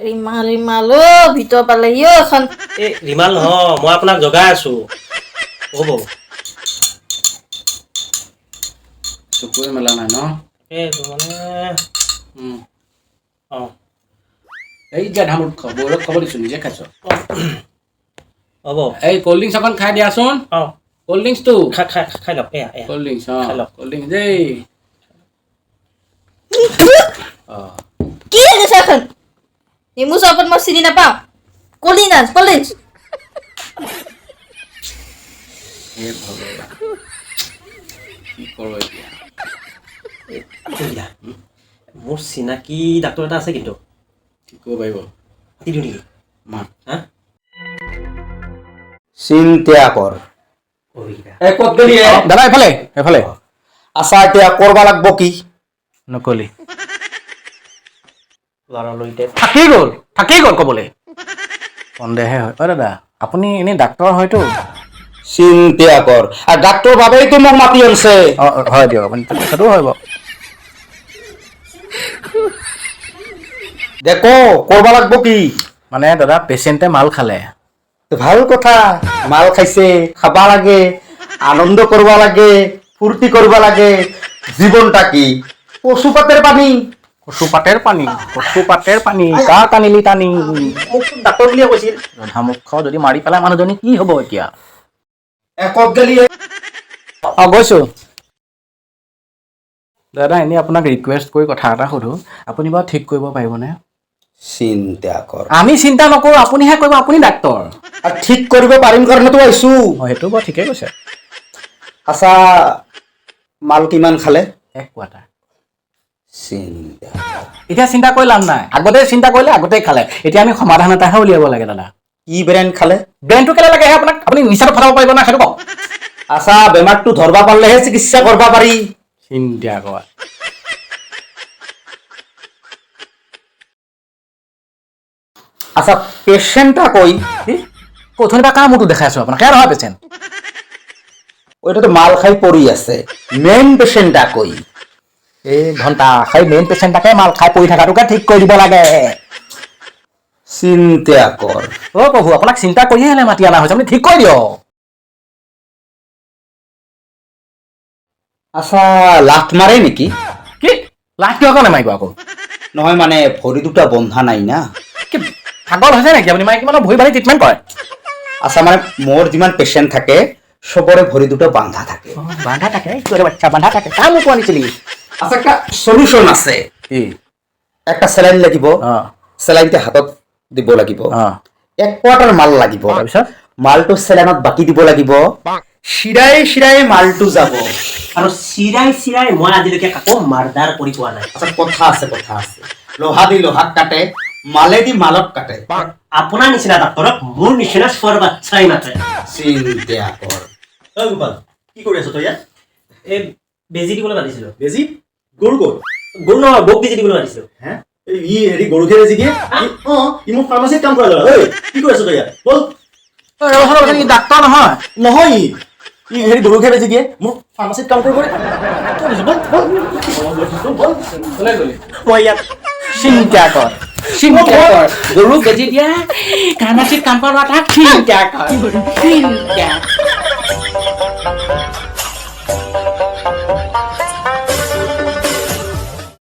Remal Remal অ ভিতৰ পালেহি অ এখন। এই ৰিমাল নহয় মই আপোনাক জগাই আছো। হ'ব। চকুৱে মেলা নাই ন? এইটো মানে অঁ। এই যে ধামুৰ বৌৰক খবৰ দিছোঁ নিজে খাইছ? হ'ব। এই কল্ড ড্ৰিংকছ অকণ খাই দিয়াচোন। অঁ। কল্ড ড্ৰিংকছটো খাই খাই খাই লওক এয়া কল্ড ড্ৰিংকছ অঁ খাই লওক। কল্ড ড্ৰিংকছ দেই অঁ। কি হৈ গৈছে এখন? নেমু চৰবত মই চিনি এতিয়া? সুবিধা মোৰ চিনাকি ডাক্তৰ এটা আছে কিন্তু। পাৰিব? দিওঁ নেকি? হা? চিন্তা কৰ ক'ত গলি? দাদা এফালে এফালে। আছা এতিয়া কৰবা লাগব কি? নকলি। ল'ৰালৰিতে থাকি গ'ল থাকি গ'ল ক'বলৈ। সন্দেহে হয়। অ দাদা আপুনি এনেই ডাক্তৰ হয়তো? চিন্তা কৰ। আৰু ডাক্তৰ বাবেইতো মোক মাতি আনছে। অঁ হয় দিয়ক আপুনি সেইটো হয় বাৰু। দেখো কৰবা লাগব কি? মানে দাদা পেচেণ্টে মাল খালে। ভালো কথা মাল খাইছে খাবা লাগে আনন্দ কৰবা লাগে ফূৰ্তি কৰবা লাগে। জীৱনটা কি? পশুপাতের পানী। কচু পাতেৰ পানী কচু পাতেৰ পানী কা টানিলি টানি। মোক ডাক্তৰ বুলিয়ে কৈছিল। ৰন্ধা মুখ যদি মাৰি পেলাই মানুহজনী কি হ'ব এতিয়া? এ ক'ত গলি? অঁ গৈছো। দাদা এনেই আপোনাক ৰিকুৱেষ্ট কৰি কথা এটা সোধোঁ। আপুনি বাৰু ঠিক কৰিব পাৰিবনে? চিন্তা কৰ। আমি চিন্তা নকৰোঁ আপুনিহে কৰিব আপুনি ডাক্তৰ। ঠিক কৰিব পাৰিম কাৰণেতো আহিছো। অঁ সেইটো বাৰু ঠিকেই কৈছে। আচ্ছা মাল কিমান খালে? এক কোৱাটাৰ চিন্তা। এতিয়া চিন্তা কৰি লাভ নাই। আগতে চিন্তা কৰিলে আগতেই খালে। এতিয়া আমি সমাধান এটাহে উলিয়াব লাগে দাদা। কি ব্ৰেণ্ড খালে? ব্ৰেইনটো কেলে লাগে আপোনাক? আপুনি নিচাটো ফলাব পাৰিব না সেইটো কওক। আচ্ছা বেমাৰটো ধৰবা পাৰিলেহে চিকিৎসা কৰবা পাৰি। চিন্তা কৰা। আচ্ছা পেচেণ্টটা কৈ কথনি বা কাৰ মূৰটো দেখাই আছো আপোনাক। সেয়া নহয় পেচেণ্ট ওইটাতো মাল খাই পৰি আছে। মেইন পেচেণ্টটা কৈ। এই ঘণ্টা সেই মেইন পেচেণ্টটাকে মাল খাই পৰি থকাটোকে ঠিক কৰি দিব লাগে। চিন্তা কৰ। অ প্ৰভু আপোনাক চিন্তা কৰিহে হ'লে মাতি অনা হৈছে আপুনি ঠিক কৰি দিয়ক। আচ্ছা লাঠ মাৰে নেকি? কি? লাভ কিয় কাৰণে মাৰিব আকৌ। নহয় মানে ভৰি দুটা বন্ধা নাই না? কি পাগল হৈছে নেকি? আপুনি মাইকী মানুহ ভৰি বাঢ়ি ট্ৰিটমেণ্ট কৰে? আচ্ছা মানে মোৰ যিমান পেচেণ্ট থাকে চবৰে ভৰি দুটা বান্ধা থাকে। বান্ধা থাকে বান্ধা থাকে কাৰ মোক আনিছিলি। আচ্ছা একটা সলিউশন আছে। একটা স্যালাইন লাগিব স্যালাইনটা হাতত দিব লাগিব। এক কোৱাৰ্টাৰ মাল লাগিব। তাৰপিছত? মালটো চেলাইনত বাকি দিব লাগিব। শিৰাই শিৰাই মালটো যাব। আৰু চিৰাই চিৰাই মই আজিলৈকে কাকো মাৰ্ডাৰ কৰি পোৱা নাই। আচ্ছা কথা আছে কথা আছে। লোহা দি লোহাক কাটে মালে দি মালক কাটে। আপোনাৰ নিচিনা ডাক্তৰক মোৰ নিচিনা চোৱাৰ বাচ্ছাই নাথাকে। চিন্তা কৰ। কি কৰি আছ তই ইয়াত? এই বেজি দিবলৈ মাতিছিলো। বেজি? গৰু ক'ত গৰু নহয় বৌক বেজি দিবলৈ মাতিছিলো। হে ই হেৰি গৰুকে বেজি দিয়ে অ ই ফাৰ্মাচীত কাম কৰা ল'ৰা ঐ কি কৰি আছ তই ইয়াত? বল। ডাক্তৰ নহয়। নহয় ই। ই হেৰি গৰুকে বেজি দিয়ে মোক ফাৰ্মাচীত কাম কৰিব। কৰে বল বল। বল মই ইয়াত চিন্তা কৰ চিন্তা কৰ। গৰুক বেজি দিয়া। ফাৰ্মাচীত কাম কৰা তাক চিন্তা কৰ। চিন্তা